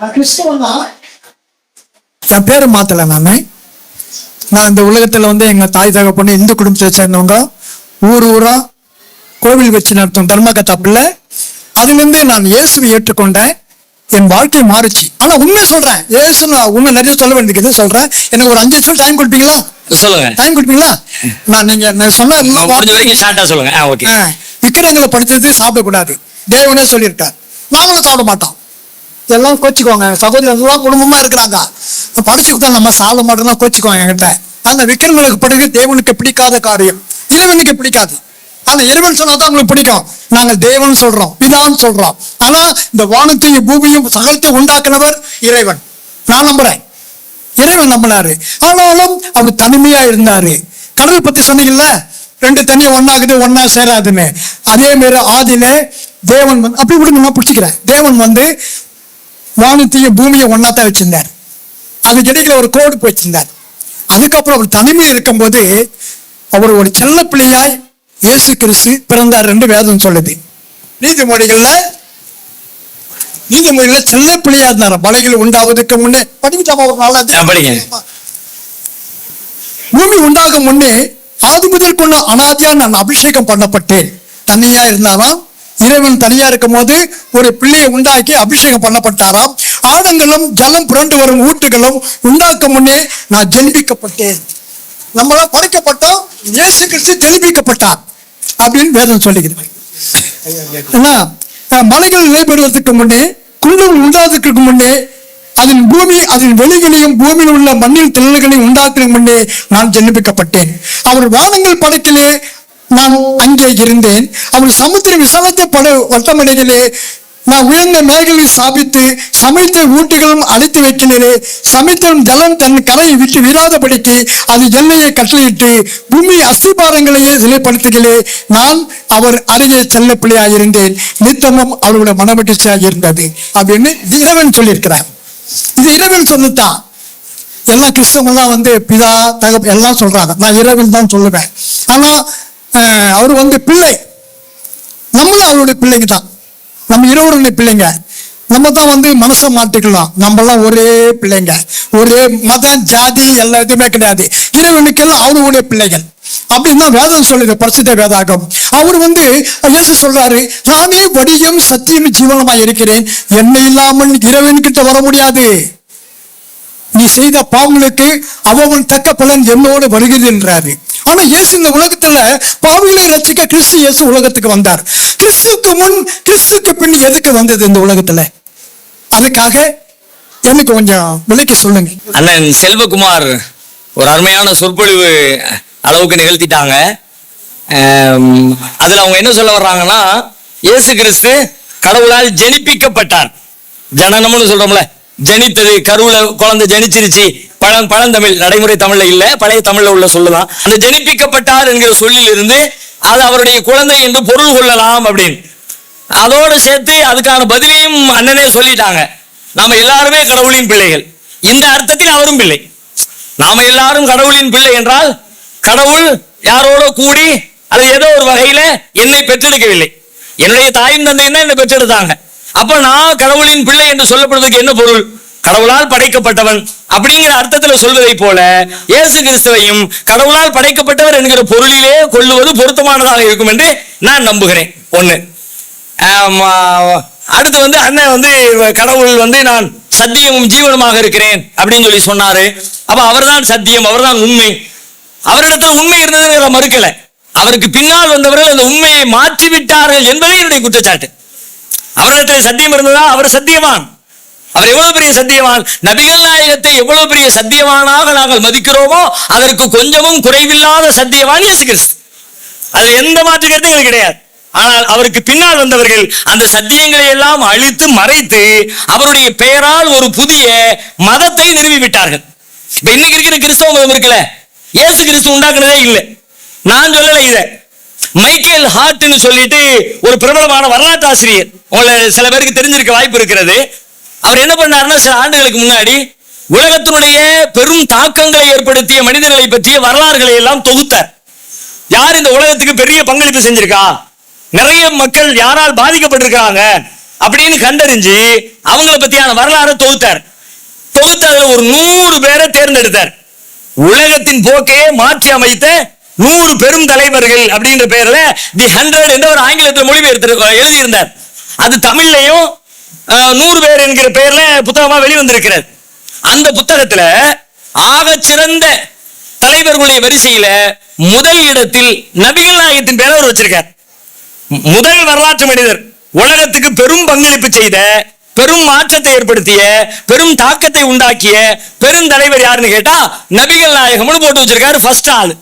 நான் கிறிஸ்தவன் தான் என் பேரை மாத்தல நானு நான் இந்த உலகத்துல வந்து எங்க தாய் தகப்பன்னு இந்து குடும்பத்தை சேர்ந்தவங்க. ஊர் ஊரா கோவில் வச்சு நடத்தும் தர்ம கத்தாப்புல அதுல இருந்து நான் இயேசுவை ஏற்றுக்கொண்டேன். என் வாழ்க்கை மாறுச்சு. ஆனா உண்மை சொல்றேன். இயேசு நான் உண்மை நிறைய சொல்ல வேண்டியது சொல்றேன். எனக்கு ஒரு அஞ்சு நிமிஷம் டைம் கொடுப்பீங்களா? சொல்லுங்க. டைம் கொடுப்பீங்களா? நான் நீங்க நான் சொன்ன எல்லா முடிஞ்ச வரைக்கும் ஷார்ட்டா சொல்லுங்க. விக்கிரங்களை படிச்சது சாப்பிடக்கூடாது. தேவனே சொல்லியிருக்கார். நாங்களும் சாப்பிட மாட்டோம். எல்லாம் கோச்சிக்குவாங்க. சகோதரர்கள்லாம் குடும்பமா இருக்கிறாங்க. படிச்சு கொடுத்தா நம்ம சாப்பிட மாட்டோம்னா கோச்சிக்குவாங்க என்கிட்ட. அந்த விக்கிரங்களுக்கு பிறகு தேவனுக்கு பிடிக்காத காரியம். இறைவனுக்கு பிடிக்காது. ஆனா இறைவன் சொன்னாதான் அவங்களுக்கு பிடிக்கும். நாங்க தேவன் சொல்றோம் பிதான் சொல்றோம். ஆனா இந்த வானத்தையும் பூமியும் சகலத்தையும் உண்டாக்குனவர் இறைவன். நான் நம்புறேன். இறைவன் நம்பினாரு. ஆனாலும் அவர் தனிமையா இருந்தாரு. கடல் பத்தி சொன்னீங்கல்ல? ரெண்டு தண்ணி ஒன்னாக்குது ஒன்னா சேராதுன்னு. அதே மாதிரி ஆதியில தேவன் வந்து அப்படி விடுங்க நான் பிடிச்சிக்கிறேன். தேவன் வந்து வானத்தையும் பூமியை ஒன்னா தான் வச்சிருந்தார். அதுக்கு இடையில ஒரு கோடு போச்சிருந்தார் அதுக்கப்புறம் அவர் தனிமையில் இருக்கும்போது அவர் ஒரு செல்ல பிள்ளையாய் இயேசு கிறிஸ்து பிறந்தார் ரெண்டு வேதம் சொல்லுது. நீதிமொழிகள்ல நீதிமொழிகள்ல செல்ல பிள்ளையா இருந்தார்? மலைகள் உண்டாவதற்கு முன்னே. படிக்கிட்டாமா ஒரு நாள். பூமி உண்டாகும் முன்னே ஆதி முதல் கொண்டு அனாதியா நான் அபிஷேகம் பண்ணப்பட்டேன். தனியா இருந்தாராம்? இறைவன் தனியா இருக்கும் போது ஒரு பிள்ளையை உண்டாக்கி அபிஷேகம் பண்ணப்பட்டாராம். ஆனங்களும் ஜலம் புரண்டு வரும் ஊட்டுகளும் உண்டாக்கும் முன்னே நான் ஜெனிப்பிக்கப்பட்டேன் நம்மள படைக்கப்பட்டோம் இயேசு கிறிஸ்து ஜெனிப்பிக்கப்பட்டார் அப்படின்னு வேதம் சொல்லுகிறது. மலைகள் நிலைபெறுவதற்கு முன்னே குண்டங்கள் உண்டாததற்கு முன்னே அதன் பூமி அதன் வெளிகளையும் பூமியில் உள்ள மண்ணில் திரள்களையும் உண்டாக்குறதுக்கு முன்னே நான் ஜென்மிக்கப்பட்டேன் அவர் வானங்கள் படைக்கலே நான் அங்கே இருந்தேன். அவர் சமுத்திர விசாலத்தை பட வட்டமடைகளே நான் உயர்ந்த மேகலை சாபித்து சமைத்த ஊட்டுகளும் அடைத்து வைக்கிறே சமைத்தலும் ஜலம் தன் கரையை விட்டு விடாதபடிக்கு அது எல்லையை கட்டளையிட்டு பூமி அஸ்திபாரங்களையே நிலைப்படுத்துகளே நான் அவர் அருகே செல்ல பிள்ளையாயிருந்தேன் நித்தமும் அவருடைய மனமகிழ்ச்சியாக இருந்தது அப்படின்னு இறைவன் சொல்லியிருக்கிறார். இது இறைவன் சொன்னதுதான் எல்லா கிறிஸ்தவங்கள்லாம் வந்து பிதா தகப் எல்லாம் சொல்றாங்க. நான் இறைவன் தான் சொல்லுவேன். ஆனால் அவர் வந்து பிள்ளை. நம்மளும் அவருடைய பிள்ளைங்க தான் நம்ம இருவருடைய பிள்ளைங்க. நம்ம தான் வந்து மனசை மாற்றிக்கலாம். நம்மலாம் ஒரே பிள்ளைங்க. ஒரே மதம் ஜாதி எல்லா இதுவுமே கிடையாது. இறைவனுக்கெல்லாம் அவருடைய பிள்ளைகள். அப்படின்னு தான் வேதம் சொல்லுது பரிசுத்த வேதாகம். அவர் வந்து இயேசு சொல்றாரு நானே வடியும் சத்தியம் ஜீவனமா இருக்கிறேன். என்னை இல்லாமல் இறைவன்கிட்ட வர முடியாது. நீ செய்த பாவங்களுக்கு அவன் தக்க பலன் என்னோடு வருகிறது என்றாரு. ஆனா இயேசு இந்த உலகத்துல பாவிகளை ரசிக்க கிறிஸ்து இயேசு உலகத்துக்கு வந்தார். கிறிஸ்துக்கு முன் கிறிஸ்துக்கு பின் எதுக்கு வந்தது இந்த உலகத்துல? அதுக்காக எனக்கு கொஞ்சம் விலைக்கு சொல்லுங்க. அண்ணன் செல்வகுமார் ஒரு அருமையான சொற்பொழிவு அளவுக்கு நிகழ்த்திட்டாங்க. அதுல அவங்க என்ன சொல்ல வர்றாங்கன்னா இயேசு கிறிஸ்து கடவுளால் ஜெனிப்பிக்கப்பட்டார். ஜனனம்னு சொல்றோம்ல ஜனித்தது கருவுல குழந்தை ஜனிச்சிருச்சு பழம் பழந்தமிழ் நடைமுறை தமிழ்ல இல்ல பழைய தமிழ்ல உள்ள சொல்லுதான் அந்த ஜனிப்பிக்கப்பட்டார் என்கிற சொல்லில் இருந்து அது அவருடைய குழந்தை என்று பொருள் கொள்ளலாம் அப்படின்னு. அதோடு சேர்த்து அதுக்கான பதிலையும் அண்ணனே சொல்லிட்டாங்க. நாம எல்லாருமே கடவுளின் பிள்ளைகள். இந்த அர்த்தத்தில் அவரும் பிள்ளை. நாம எல்லாரும் கடவுளின் பிள்ளை என்றால் கடவுள் யாரோட கூடி அது ஏதோ ஒரு வகையில என்னை பெற்றெடுக்கவில்லை என்னுடைய தாயும் தந்தையும் தான் என்னை பெற்றெடுத்தாங்க அப்ப நான் கடவுளின் பிள்ளை என்று சொல்லப்படுவதற்கு என்ன பொருள்? கடவுளால் படைக்கப்பட்டவன் அப்படிங்கிற அர்த்தத்துல சொல்வதை போல இயேசு கிறிஸ்துவையும் கடவுளால் படைக்கப்பட்டவர் என்கிற பொருளிலே கொள்ளுவது பொருத்தமானதாக இருக்கும் என்று நான் நம்புகிறேன். ஒண்ணு. அடுத்து வந்து அண்ணன் வந்து கடவுள் வந்து நான் சத்தியமும் ஜீவனமாக இருக்கிறேன் அப்படின்னு சொல்லி சொன்னாரு. அப்ப அவர்தான் சத்தியம் அவர்தான் உண்மை. அவரிடத்துல உண்மை இருந்ததுங்கிற மறுக்கல. அவருக்கு பின்னால் வந்தவர்கள் அந்த உண்மையை மாற்றி விட்டார்கள் என்பதே என்னுடைய குற்றச்சாட்டு. அவரிடத்தில் சத்தியம் இருந்ததா? அவர் சத்தியவான். அவர் எவ்வளவு பெரிய சத்தியவான்? நபிகள் நாயகத்தை எவ்வளவு பெரிய சத்தியவானாக நாங்கள் மதிக்கிறோமோ அதற்கு கொஞ்சமும் குறைவில்லாத சத்தியவான் இயேசு கிறிஸ்து. அதுல எந்த மாற்று கருத்தும் எங்களுக்கு கிடையாது. ஆனால் அவருக்கு பின்னால் வந்தவர்கள் அந்த சத்தியங்களை எல்லாம் அழித்து மறைத்து அவருடைய பெயரால் ஒரு புதிய மதத்தை நிறுவி விட்டார்கள் இப்ப இன்னைக்கு இருக்கிற கிறிஸ்தவ மதம் இருக்குல்ல? இயேசு கிறிஸ்து உண்டாக்குனதே இல்லை. நான் சொல்லல இத. மைக்கேல் ஹார்ட்னு சொல்லிட்டு ஒரு பிரபலமான வரலாற்று ஆசிரியர் உங்களை சில பேருக்கு தெரிஞ்சிருக்க வாய்ப்பு இருக்கிறது. அவர் என்ன பண்ணாருன்னா சில ஆண்டுகளுக்கு முன்னாடி உலகத்தினுடைய பெரும் தாக்கங்களை ஏற்படுத்திய மனிதர்களை பற்றிய வரலாறுகளை எல்லாம் தொகுத்தார். யார் இந்த உலகத்துக்கு பெரிய பங்களிப்பு செஞ்சிருக்கா? நிறைய மக்கள் யாரால் பாதிக்கப்பட்டிருக்காங்க அப்படின்னு கண்டறிஞ்சு அவங்கள பத்தியான வரலாறு தொகுத்தார். தொகுத்து ஒரு நூறு பேரை தேர்ந்தெடுத்தார். உலகத்தின் போக்கையே மாற்றி அமைத்த நூறு பெரும் தலைவர்கள் அப்படின்ற பெயர்ல தி ஹண்ட்ரட் என்ற ஒரு ஆங்கிலத்தில் மொழிபெயர்த்து எழுதியிருந்தார். அது தமிழ்லையும் நூறு பேர் என்கிற பெயர்ல புத்தகமா வெளிவந்திருக்கிறது. அந்த புத்தகத்துல ஆக சிறந்த தலைவர்களுடைய வரிசையில முதல் இடத்தில் நபிகள் நாயகத்தின் பேரை அவர் வச்சிருக்கார். முதல் வரலாற்று மனிதர். உலகத்துக்கு பெரும் பங்களிப்பு செய்த பெரும் மாற்றத்தை ஏற்படுத்திய பெரும் தாக்கத்தை உண்டாக்கிய பெரும் தலைவர் யாருன்னு கேட்டா நபிகள் நாயகம்னு போட்டு வச்சிருக்காரு ஃபர்ஸ்ட் ஆள்.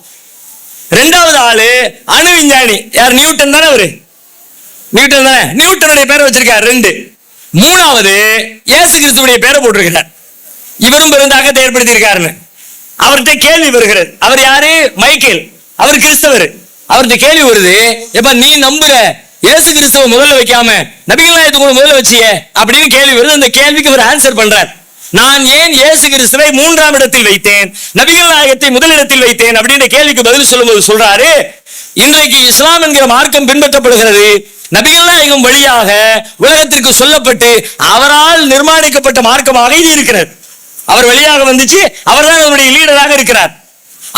ரெண்டாவது ஆளு அணு விஞ்ஞானி யார் நியூட்டன் தானே அவரு? நியூட்டன் தானே? நியூட்டனுடைய பேரை வச்சிருக்காரு ரெண்டு. மூணாவது இயேசு கிறிஸ்துடைய பேரை போட்டிருக்கிறார். இவரும் பெரும் ஏற்படுத்தி இருக்காருன்னு அவர்கிட்ட கேள்வி வருகிறது. அவர் யாரு? மைக்கேல். அவர் கிறிஸ்தவர். அவர்கிட்ட கேள்வி வருது எப்ப நீ நம்புற இயேசு கிறிஸ்துவ முதல்ல வைக்காம நபிகள் நாயகத்தை கூட முதல்ல வச்சிய அப்படின்னு கேள்வி வருது. அந்த கேள்விக்கு அவர் ஆன்சர் பண்றார். நான் ஏன் இயேசு கிறிஸ்துவை மூன்றாம் இடத்தில் வைத்தேன்? நபிகள் நாயகத்தை முதலிடத்தில் வைத்தேன் அப்படின்ற கேள்விக்கு பதில் சொல்லும்போது சொல்றாரு இன்றைக்கு இஸ்லாம் என்கிற மார்க்கம் பின்பற்றப்படுகிறது. நபிகள் நாயகம் வழியாக உலகத்திற்கு சொல்லப்பட்டு அவரால் நிர்மாணிக்கப்பட்ட மார்க்கமாக இது இருக்கிறது. அவர் வழியாக வந்துச்சு அவர்தான் அதனுடைய லீடராக இருக்கிறார்.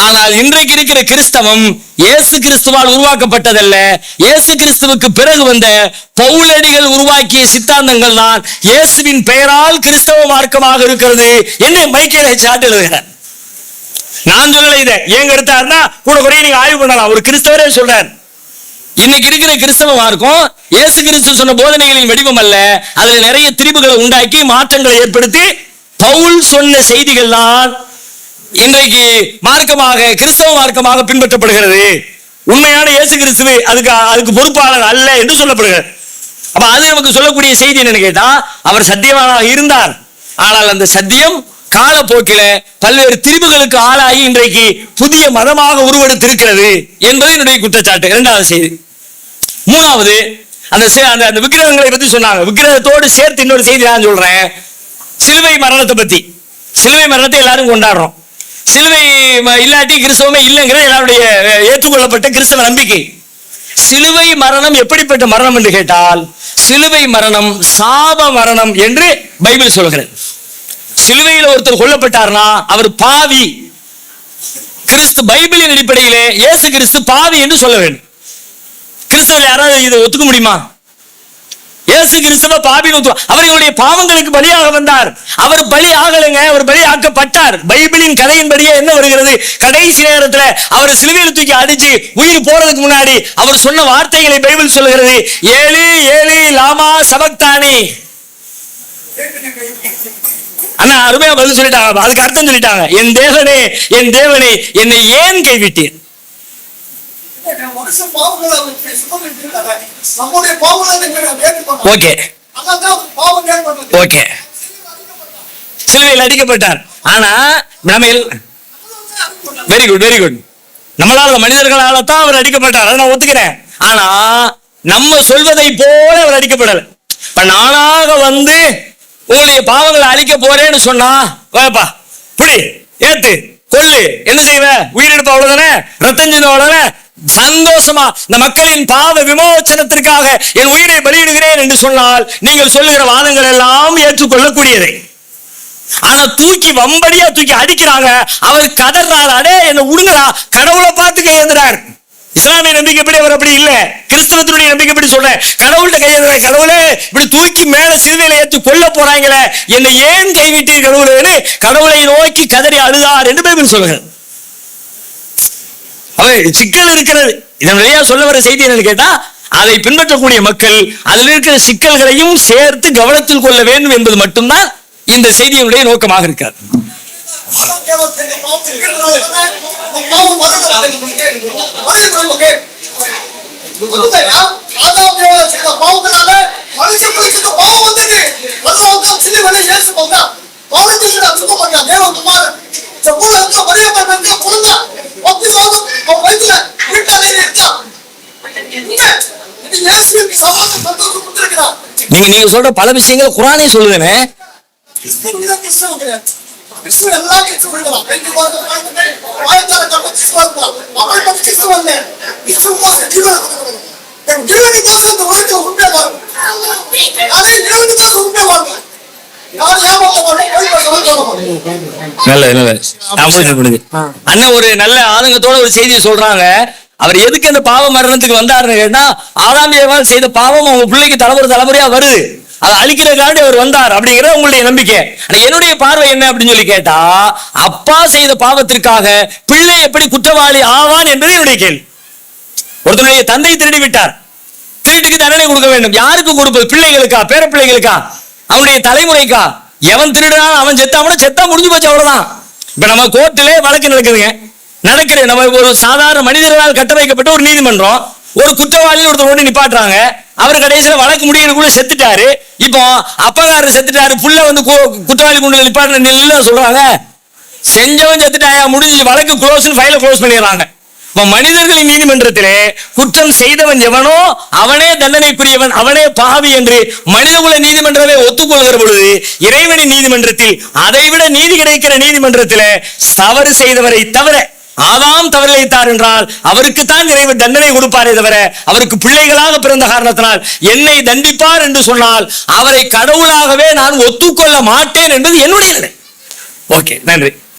ஆனால் இன்றைக்கு இருக்கிற கிறிஸ்தவம் இயேசு கிறிஸ்துவால் உருவாக்கப்பட்டதல்ல. இயேசு கிறிஸ்துவுக்கு பிறகு வந்த பவுலடிகள் உருவாக்கிய சித்தாந்தங்கள் தான் இயேசுவின் பெயரால் கிறிஸ்தவ மார்க்கமாக இருக்கிறது என்று மைக்கேலை சாட்டு எழுதுகிறார். நான் சொல்லல இதை. ஏங்க எடுத்தாருன்னா கூட குறைய நீங்க ஆய்வு பண்ணலாம். ஒரு கிறிஸ்தவரே சொல்றாரு. இன்னைக்கு இருக்கிற கிறிஸ்தவமாருக்கும் இயேசு கிறிஸ்து சொன்ன போதனைகளின் வடிவம் அல்ல. அதுல நிறைய திரிவுகளை உண்டாக்கி மாற்றங்களை ஏற்படுத்தி பவுல் சொன்ன செய்திகள் தான் இன்றைக்கு மார்க்கமாக கிறிஸ்தவ மார்க்கமாக பின்பற்றப்படுகிறது. உண்மையான இயேசு கிறிஸ்துவே அதுக்கு அதுக்கு பொறுப்பாளர் அல்ல என்று சொல்லப்படுகிறது அப்ப அது நமக்கு சொல்லக்கூடிய செய்தி என்னன்னு கேட்டா அவர் சத்தியமானாக இருந்தார். ஆனால் அந்த சத்தியம் காலப்போக்கில பல்வேறு திரிவுகளுக்கு ஆளாகி இன்றைக்கு புதிய மதமாக உருவெடுத்திருக்கிறது என்பது என்னுடைய குற்றச்சாட்டு. இரண்டாவது செய்தி. மூணாவது அந்த அந்த அந்த விக்கிரகங்களை பத்தி சொன்னாங்க. விக்கிரகத்தோடு சேர்த்து இன்னொரு செய்தி நான் சொல்றேன். சிலுவை மரணத்தை பத்தி. சிலுவை மரணத்தை எல்லாரும் கொண்டாடுறோம். சிலுவை ம- இல்லாட்டி கிறிஸ்தவமே இல்லைங்கிற எல்லாருடைய ஏற்றுக்கொள்ளப்பட்ட கிறிஸ்தவ நம்பிக்கை. சிலுவை மரணம் எப்படிப்பட்ட மரணம் என்று கேட்டால் சிலுவை மரணம் சாப மரணம் என்று பைபிள் சொல்கிறது. சிலுவையில் ஒருத்தர் கொல்லப்பட்டார்னா அவர் பாவி. கிறிஸ்து பைபிளின் அடிப்படையிலே இயேசு கிறிஸ்து பாவி என்று சொல்ல வேண்டும். கிறிஸ்தவர் யாராவது இதை ஒத்துக்க முடியுமா? இயேசு கிறிஸ்துவ பாவின்னு ஒத்துவா அவர் பாவங்களுக்கு பலியாக வந்தார். அவர் பலி ஆகலைங்க அவர் பலி ஆக்கப்பட்டார் பைபிளின் கதையின்படியே என்ன வருகிறது? கடைசி நேரத்துல அவர் சிலுவையில் தூக்கி அடிச்சு உயிர் போறதுக்கு முன்னாடி அவர் சொன்ன வார்த்தைகளை பைபிள் சொல்லுகிறது. ஏழு ஏழு லாமா சபக்தானி. அண்ணா அருமையா பதில் சொல்லிட்டாங்க. அதுக்கு அர்த்தம் சொல்லிட்டாங்க. என் தேவனே என் தேவனே என்னை ஏன் கைவிட்டீர். ஓகே. ஓகே. சிலுவையில் அடிக்கப்பட்டார். ஆனா நம்ம வெரி குட் வெரி குட் நம்மளால மனிதர்களால தான் அவர் அடிக்கப்பட்டார். அதை நான் ஒத்துக்கிறேன். ஆனா நம்ம சொல்வதை போல அவர் அடிக்கப்படல. இப்ப நானாக வந்து உங்களுடைய பாவங்களை அழிக்க போறேன்னு சொன்னா வாப்பா புடி ஏத்து கொல்லு என்ன செய்வ? உயிரிழப்பு அவ்வளவுதானே? ரத்தம் சிந்த அவ்வளவுதானே? சந்தோஷமா இந்த மக்களின் பாவ விமோச்சனத்திற்காக என் உயிரை பலியிடுகிறேன் என்று சொன்னால் நீங்கள் சொல்லுகிற வாதங்கள் எல்லாம் ஏற்றுக்கொள்ளக்கூடியதை ஆனா தூக்கி வம்படியா தூக்கி அடிக்கிறாங்க அவர் கதறாரு அடே என்ன உடுங்கடா கடவுளை பார்த்து கையேந்துறார் இஸ்லாமிய நம்பிக்கை எப்படி அவர் அப்படி இல்ல. கிறிஸ்தவத்தினுடைய நம்பிக்கை எப்படி சொல்றேன்? கடவுள்கிட்ட கையெழுத கடவுளே இப்படி தூக்கி மேல சிறுவையில ஏற்றி கொல்ல போறாங்களே என்னை ஏன் கைவிட்டீர் கடவுளேன்னு கடவுளை நோக்கி கதறி அழுதார் என்று பைபிள் சொல்லுகிறது. அவை சிக்கல் இருக்கிறது. இதன் வழியா சொல்ல வர செய்தி என்னன்னு கேட்டா அதை பின்பற்றக்கூடிய மக்கள் அதில் இருக்கிற சிக்கல்களையும் சேர்த்து கவனத்தில் கொள்ள வேண்டும் என்பது மட்டும்தான் இந்த செய்தியினுடைய நோக்கமாக இருக்கிறது. நீங்க நீங்க சொல்ற பல விஷயங்கள் குரானே சொல்லுவேனே முடிஞ்சு முடிஞ்சு அண்ணன் ஒரு நல்ல ஆதங்கத்தோட ஒரு செய்தியை சொல்றாங்க. அவர் எதுக்கு அந்த பாவ மரணத்துக்கு வந்தாருன்னு கேட்டா ஆதாம் ஏவாள் செய்த பாவம் அவங்க பிள்ளைக்கு தலைமுறை தலைமுறையா வருது. அதை அழிக்கிறதுக்காண்டி அவர் வந்தார் அப்படிங்கிறது உங்களுடைய நம்பிக்கை. என்னுடைய பார்வை என்ன அப்படின்னு சொல்லி கேட்டா அப்பா செய்த பாவத்திற்காக பிள்ளை எப்படி குற்றவாளி ஆவான் என்பது என்னுடைய கேள்வி. ஒருத்தனுடைய தந்தை திருடி விட்டார் திருட்டுக்கு தண்டனை கொடுக்க வேண்டும். யாருக்கு கொடுப்பது? பிள்ளைகளுக்கா? பேர பிள்ளைகளுக்கா அவனுடைய தலைமுறைக்கா? எவன் திருடுறான் அவன் செத்தாமனா செத்தா முடிஞ்சு போச்சு அவ்வளவுதான். இப்ப நம்ம கோர்ட்டிலே வழக்கு நடக்குதுங்க. நடக்கிற நம்ம ஒரு சாதாரண மனிதர்களால் கட்ட வைக்கப்பட்ட ஒரு நீதிமன்றம். ஒரு குற்றவாளி ஒருத்தர் ஓடி நிப்பாட்டுறாங்க. அவர் கடைசியில் வழக்கு முடியறதுக்குள்ள செத்துட்டாரு. இப்போ அப்பகாரர் செத்துட்டாரு. புள்ள வந்து குற்றவாளி கொண்டு நிப்பாட்டு நில்ல சொல்றாங்க. செஞ்சவன் செத்துட்டாயா? முடிஞ்சு வழக்கு க்ளோஸ் ஃபைல க்ளோஸ் பண்ணிடுறாங்க. இப்போ மனிதர்களின் நீதிமன்றத்திலே குற்றம் செய்தவன் எவனோ அவனே தண்டனைக்குரியவன் அவனே பாவி என்று மனிதகுல நீதிமன்றமே ஒத்துக்கொள்கிற பொழுது இறைவனின் நீதிமன்றத்தில் அதைவிட நீதி கிடைக்கிற நீதிமன்றத்தில் தவறு செய்தவரை தவிர ஆதாம் தவறிழைத்தார் என்றால் அவருக்குத்தான் இறைவன் தண்டனை கொடுப்பாரே தவிர அவருக்கு பிள்ளைகளாக பிறந்த காரணத்தினால் என்னை தண்டிப்பார் என்று சொன்னால் அவரை கடவுளாகவே நான் ஒத்துக்கொள்ள மாட்டேன் என்பது என்னுடைய நிலை. ஓகே நன்றி.